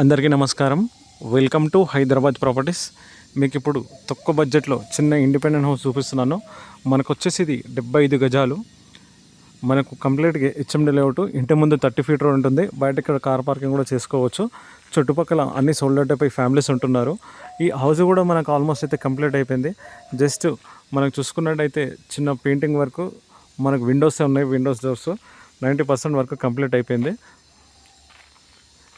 అందరికీ నమస్కారం. Welcome to Hyderabad properties మీకు ఇప్పుడు తక్కువ బడ్జెట్లో చిన్న ఇండిపెండెంట్ హౌస్ చూపిస్తున్నాను. మనకు వచ్చేసి ఇది డెబ్బై ఐదు గజాలు. మనకు కంప్లీట్గా హెచ్ఎండి లేఅవుట్ ఇంటి ముందు థర్టీ ఫీట్ రోడ్ ఉంటుంది. బయట ఇక్కడ కార్ పార్కింగ్ కూడా చేసుకోవచ్చు. చుట్టుపక్కల అన్ని సోల్డ్ పై ఫ్యామిలీస్ ఉంటున్నారు. ఈ హౌస్ కూడా మనకు ఆల్మోస్ట్ అయితే కంప్లీట్ అయిపోయింది. జస్ట్ మనకు చూసుకున్నట్టయితే చిన్న పెయింటింగ్ వర్క్ మనకు విండోస్ ఉన్నాయి windows doors ninety percent work complete అయిపోయింది.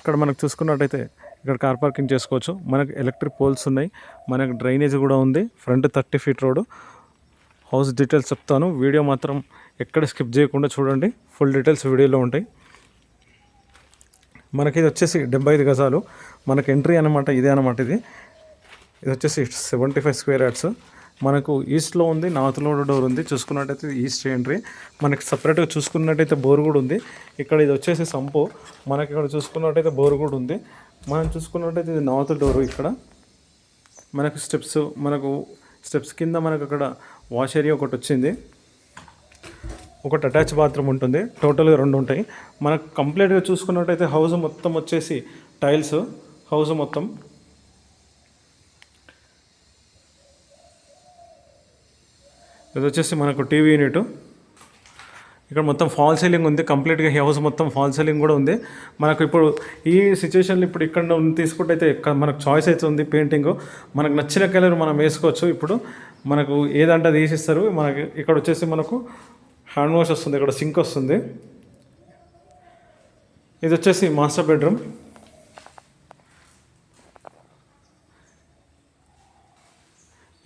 ఇక్కడ మనకు చూసుకున్నట్టయితే ఇక్కడ కార్ పార్కింగ్ చేసుకోవచ్చు. మనకు ఎలక్ట్రిక్ పోల్స్ ఉన్నాయి. మనకు డ్రైనేజ్ కూడా ఉంది. Front thirty feet road. House details చెప్తాను. వీడియో మాత్రం ఎక్కడ స్కిప్ చేయకుండా చూడండి. ఫుల్ డీటెయిల్స్ వీడియోలో ఉంటాయి. మనకి ఇది వచ్చేసి డెబ్బై ఐదు గజాలు. మనకి ఎంట్రీ అనమాట ఇదే అనమాట ఇది. ఇది వచ్చేసి సెవెంటీ ఫైవ్ స్క్వేర్ యార్డ్స్ మనకు ఈస్ట్లో ఉంది నార్త్లో డోర్ ఉంది. చూసుకున్నట్టయితే ఈస్ట్ ఎంట్రీ మనకి సపరేట్గా చూసుకున్నట్టయితే బోర్ కూడా ఉంది. ఇక్కడ ఇది వచ్చేసి సంపు. మనకి ఇక్కడ చూసుకున్నట్టయితే బోర్ కూడా ఉంది. మనం చూసుకున్నట్టయితే ఇది నార్త్ డోర్ ఇక్కడ. మనకు స్టెప్స్ మనకు స్టెప్స్ కింద మనకు అక్కడ వాష్ ఏరియా ఒకటి వచ్చింది. ఒకటి అటాచ్ బాత్రూమ్ ఉంటుంది. టోటల్గా రెండు ఉంటాయి. మనకు కంప్లీట్గా చూసుకున్నట్టయితే హౌస్ మొత్తం వచ్చేసి టైల్స్ హౌస్ మొత్తం ఇది వచ్చేసి మనకు టీవీ యూనిట్. ఇక్కడ మొత్తం ఫాల్ సీలింగ్ ఉంది కంప్లీట్గా హౌస్ మొత్తం ఫాల్ సీలింగ్ కూడా ఉంది. మనకు ఇప్పుడు ఈ సిచ్యువేషన్లో ఇప్పుడు ఇక్కడ తీసుకుంటే అయితే మనకు చాయిస్ అయితే ఉంది పెయింటింగ్ మనకు నచ్చిన కలర్ మనం వేసుకోవచ్చు ఇప్పుడు. మనకు ఏదంటే అది వేసిస్తారు. మనకి ఇక్కడ వచ్చేసి మనకు హ్యాండ్ వాష్ వస్తుంది ఇక్కడ సింక్ వస్తుంది. ఇది వచ్చేసి మాస్టర్ బెడ్రూమ్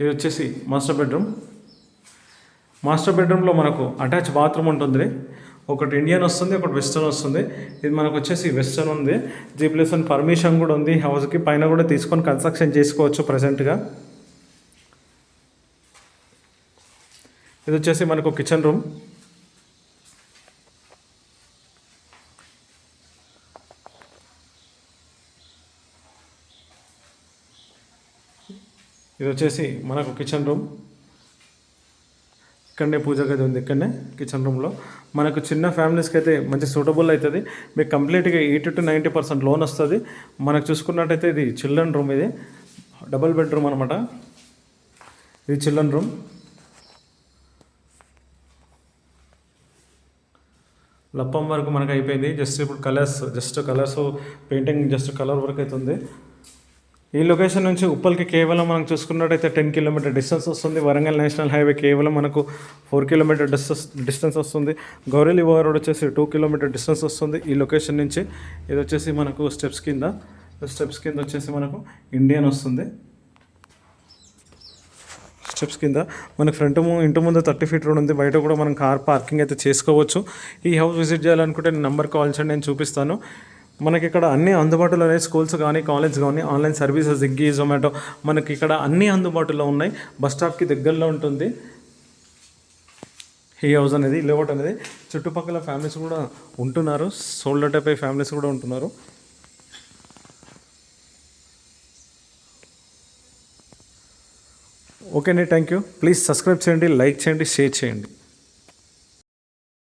ఇది వచ్చేసి మాస్టర్ బెడ్రూమ్ మాస్టర్ బెడ్రూమ్లో మనకు అటాచ్ బాత్రూమ్ ఉంటుంది. ఒకటి ఇండియన్ వస్తుంది ఒకటి వెస్టర్న్ వస్తుంది. ఇది మనకు వచ్చేసి వెస్టర్న్ ఉంది. జీ ప్లస్ వన్ పర్మిషన్ కూడా ఉంది. హౌస్కి పైన కూడా తీసుకొని కన్స్ట్రక్షన్ చేసుకోవచ్చు ప్రజెంట్గా ఇది వచ్చేసి మనకు కిచెన్ రూమ్. ఇది వచ్చేసి మనకు కిచెన్ రూమ్. ఇక్కడనే పూజ గది ఉంది ఇక్కడనే కిచెన్ రూమ్లో మనకు చిన్న ఫ్యామిలీస్కి అయితే మంచి సూటబుల్ అవుతుంది మీకు కంప్లీట్గా eighty to ninety percent loan వస్తుంది. మనకు చూసుకున్నట్టయితే ఇది చిల్డ్రన్ రూమ్ ఇది. డబుల్ బెడ్రూమ్ అనమాట ఇది చిల్డ్రన్ రూమ్ లప్పం వరకు మనకు అయిపోయింది. జస్ట్ ఇప్పుడు colours just colours painting just colour work అవుతుంది ఈ లొకేషన్ నుంచి ఉప్పల్కి కేవలం మనం చూసుకున్నట్టయితే టెన్ కిలోమీటర్ డిస్టెన్స్ వస్తుంది. వరంగల్ నేషనల్ హైవే కేవలం మనకు ఫోర్ కిలోమీటర్ డిస్టెన్స్ డిస్టెన్స్ వస్తుంది. గౌరెలి రోడ్ వచ్చేసి టూ కిలోమీటర్ డిస్టెన్స్ వస్తుంది. ఈ లొకేషన్ నుంచి ఇది వచ్చేసి మనకు స్టెప్స్ కింద స్టెప్స్ కింద వచ్చేసి మనకు ఇండియన్ వస్తుంది. స్టెప్స్ కింద మనకు ఫ్రంట్ ఇంటి ముందు థర్టీ ఫీట్ రోడ్ ఉంది. బయట కూడా మనం కార్ పార్కింగ్ అయితే చేసుకోవచ్చు. ఈ హౌస్ విజిట్ చేయాలనుకుంటే నేను నెంబర్ కాల్ చేయండి నేను చూపిస్తాను. మనకి ఇక్కడ అన్ని అందుబాటులో ఉన్నాయి స్కూల్స్ కానీ కాలేజ్ కానీ ఆన్లైన్ సర్వీసెస్ స్విగ్గీ జొమాటో మనకి ఇక్కడ అన్ని అందుబాటులో ఉన్నాయి. బస్ స్టాప్కి దగ్గరలో ఉంటుంది. ఈ హౌస్ అనేది లేఅవుట్ అనేది. చుట్టుపక్కల ఫ్యామిలీస్ కూడా ఉంటున్నారు. సోల్డర్ టైప్ ఫ్యామిలీస్ కూడా ఉంటున్నారు. ఓకే అండి థ్యాంక్ యూ. ప్లీజ్ సబ్స్క్రైబ్ చేయండి లైక్ చేయండి షేర్ చేయండి.